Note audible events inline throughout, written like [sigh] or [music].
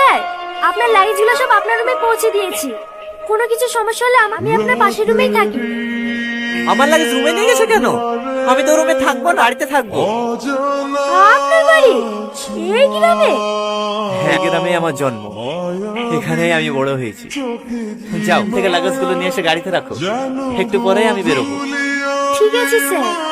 Sir আপনার লাগেজগুলো সব আপনার রুমে পৌঁছে দিয়েছি। কোনো কিছু সমস্যা হলে আমি আপনার পাশের রুমেই থাকি। আমার লাগে রুমে নিয়ে গেছে কেন? আমি তো রুমে থাকব বাড়িতে থাকব। আপনার বাড়ি? এই গ্রামে? হ্যাঁ গ্রামে আমার জন্ম। এখানেই আমি বড় হয়েছি। যাও থেকে লাগেজগুলো নিয়ে এসে গাড়িতে রাখো। একটু পরেই আমি বেরোবো। ঠিক আছে স্যার।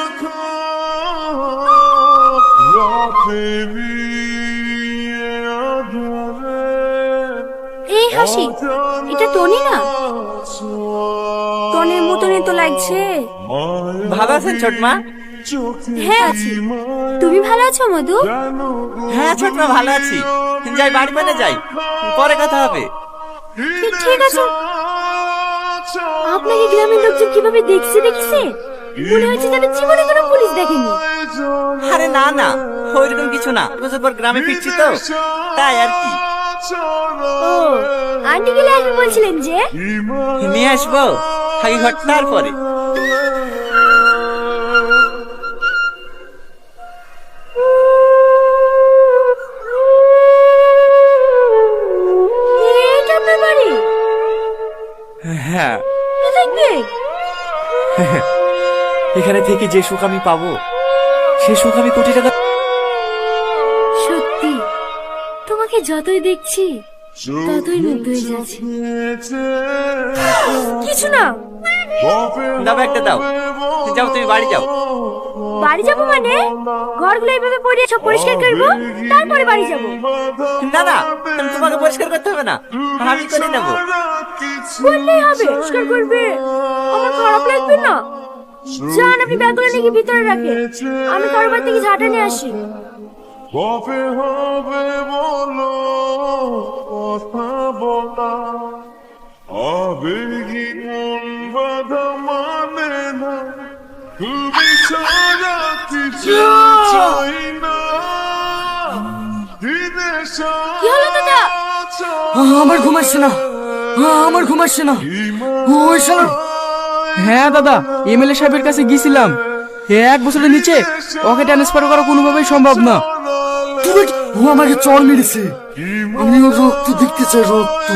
হাসি এটা টনি না? টনের মতনই তো লাগছে। ভালো আছেন ছোট মা? হ্যাঁ আছি। তুমি ভালো আছো মধু? হ্যাঁ ছোট মা ভালো আছি। যাই বাড়ি মানে যাই। পরে কথা হবে। ঠিক- আছে। আপনাকে গ্রামের লোকজন কীভাবে দেখছে দেখছে? মনে হচ্ছে যেন জীবনে কোনো পুলিশ দেখেনি। আরে না না ওইরকম কিছু না। বছর পর গ্রামে ফিরছি তো। তাই আর কি। ও আন্টি গেলে আসবে বলছিলেন যে? নিয়ে আসব। এটা আপনার বাড়ি? হ্যাঁ। এ দেখবে এখানে থেকে যে সুখ আমি পাবো সে সুখ আমি কোটি টাকা তোমাকে যতই দেখছি ততই মুগ্ধ হয়ে যাচ্ছি। [gasps] কিছু না। দাও একটা দাও। যাও তুমি বাড়ি যাও। বাড়ি যাব মানে? ঘরগুলো এইভাবে পড়ে সব পরিষ্কার করব? তারপরে বাড়ি যাব? না না তোমাকে পরিষ্কার করতে হবে না। আমি করে নেব। বললেই হবে পরিষ্কার করবে। আমার খারাপ লাগবে না। যান আপনি ব্যাগগুলো নাকি ভিতরে রাখে আমি কারোবার থেকে ঝাঁটা নিয়ে আসি। কবে হবে বলো কথা বলা। আবেগী মন বাধা মানে না তুমি ছাড়া কিছু চাই না। দিনে আমার ঘুম আসছে না। আমার ঘুম আসছে না। ওই শালা। হ্যাঁ দাদা এমএলএ সাহেবের কাছে গিয়েছিলাম। এক বছরের নিচে ওকে ট্রান্সফার করা কোনোভাবেই সম্ভব না। ও আমাকে চল মেরেছে। আমিও রক্ত দেখতে চাই রক্ত।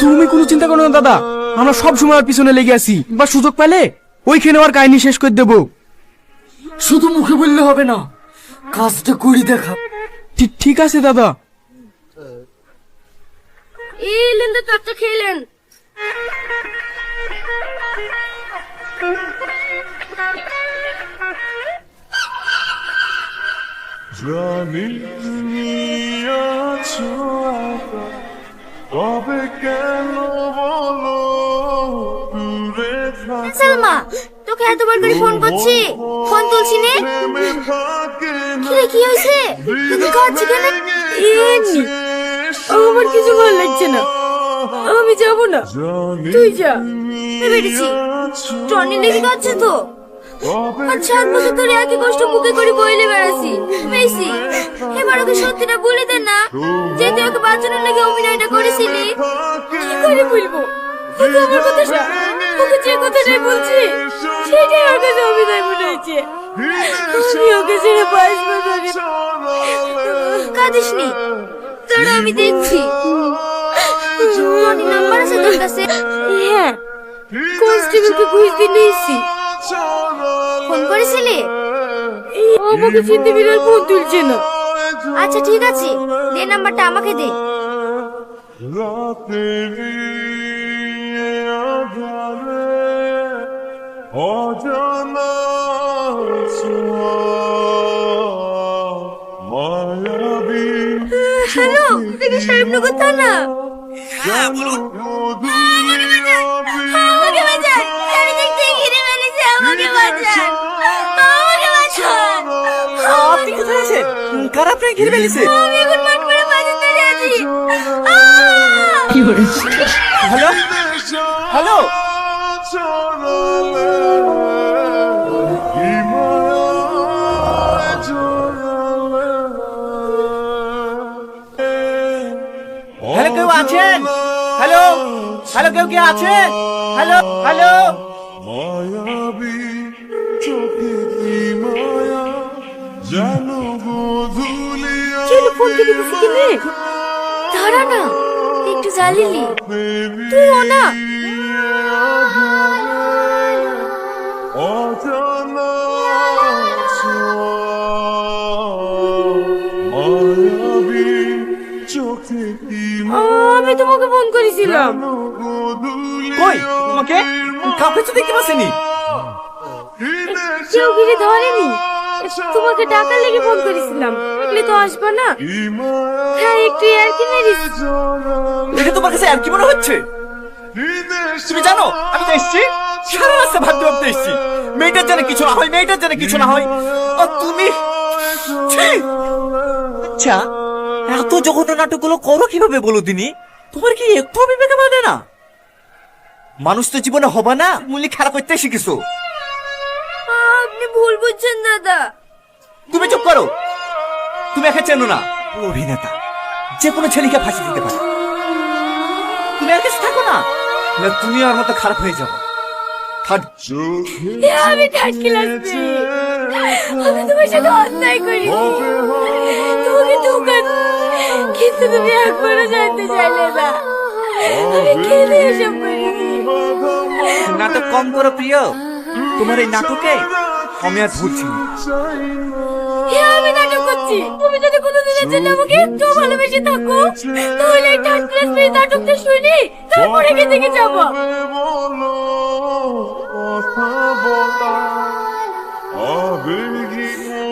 তুমি কোনো চিন্তা করো না দাদা। আমরা সব সময় পিছনে লেগে আছি। বা সুযোগ পেলে ওইখানে ওর কাহিনী শেষ করে দেবো। শুধু মুখে বললে হবে না কাজটা করি দেখা। ঠিক আছে দাদা। এই লেন্দা চারটা খেলেন [laughs] জানি তুমি আছো তবে কেন বলো দূরে সালমা, তোকে এতবার করে ফোন করছি। ফোন তুলছি নে। কিরে, কি হয়েছে? তুই কাঁদছি কেন? আমার কিছু ভালো লাগছে না। আমি যাব না। তুই যা। ভেবেছি টনি লেগে যাচ্ছে তো। আর চার বছর ধরে একই কষ্ট মুখে করে বইলে বেড়াছি মেসি এবার ওকে সত্যিটা বলে দে না। যে তুই ওকে বাঁচানোর লেগে অভিনয়টা করেছিলি কি করে বলব? আমার কথা শোন। ওকে যে কথাটাই বলছি সেটাই ওর কাছে অভিনয় মনে হয়েছে। আমি ওকে ছেড়ে বাঁচবো ধরে কাঁদিস নি দাঁড়া আমি দেখছি। নাম্বার আছে তোর কাছে? হ্যাঁ। কনস্টেবলকে ঘুষ দিয়ে নিয়েছি। ফোন করেছিলি? আমাকে চিনতে বিড়াল ফোন তুলছে না। আচ্ছা ঠিক আছে। দে নাম্বারটা আমাকে দে। অজানা হ্যালো দেখি সাহেবনগর থানা। আমাকে কার আপনাকে ঘিরে ফেলেছে। আমি এখন মাঠ করে বাজার ধরে আছি হ্যালো? হ্যালো? হ্যালো কেউ আছেন? হ্যালো? হ্যালো কেউ কি আছে হ্যালো? হ্যালো? মায়াবী চোখে কি মায়া? জানো কে ফোন কেটে দিছে কি রে দাঁড়া না একটু জ্বালিলি তুইও না। চোখে কি আমি তোমাকে ফোন করেছিলাম। কই তোমাকে? কাউকে তো দেখতে পাচ্ছিনি। কেউ গিয়ে ধরেনি। তোমাকে টাকার লেগে ফোন করেছিলাম। এগুলি তো আসবে না। হ্যাঁ একটু আর কি মেরিস এটা তোমার কাছে আর কি মনে হচ্ছে? তুমি জানো আমি তো এসছি সারা রাস্তা ভাবতে ভাবতে এসছি। মেয়েটার জানে কিছু না হয় মেয়েটার জানে কিছু না হয়। আর তুমি? আচ্ছা এত জঘন্য নাটকগুলো করো কীভাবে বলো দিনি? তোমার কি একটু বিবেকে বাঁধে না? মানুষ তো জীবনে হবে না মূল্য খেলা করতে শিখেছো। আপনি ভুল বুঝছেন। তুমি একে চেনো না। ও অভিনেতা যে কোনো ছেলেকে ফাঁসি দিতে পারে। তুমি আর কাছে থাকো না। না তুমি আর মতো খারাপ হয়ে যাব। থাক। এ আমি থার্ড ক্লাস আমি তোমার সাথে অন্যায় করি। তোমাকে দোকান কিন্তু তুমি একবারও জানতে চাইলে না। আমি কেঁদে এসব করেছি নাটক কম করো প্রিয়। তোমার এই নাটকে আমি আর ভুলছি। আমি নাটক করছি তুমি যদি কোনো দিনের জন্য আমাকে একটু ভালোবেসে থাকো তাহলে এই থার্ড ক্লাস মেয়ে নাটকটা শুনি তারপরে কে থেকে যাব।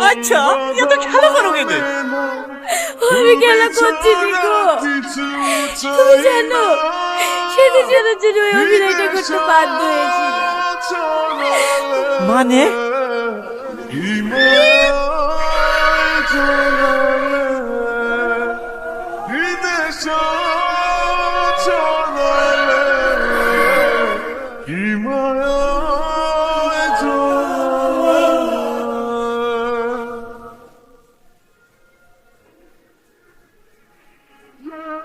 আচ্ছা এত খেলা করো কেঁদে আমি খেলা করছি তুমি জানো সেদিন জন্য ওই অভিনয়টা করতে বাধ্য হয়েছিল মানে? Oh,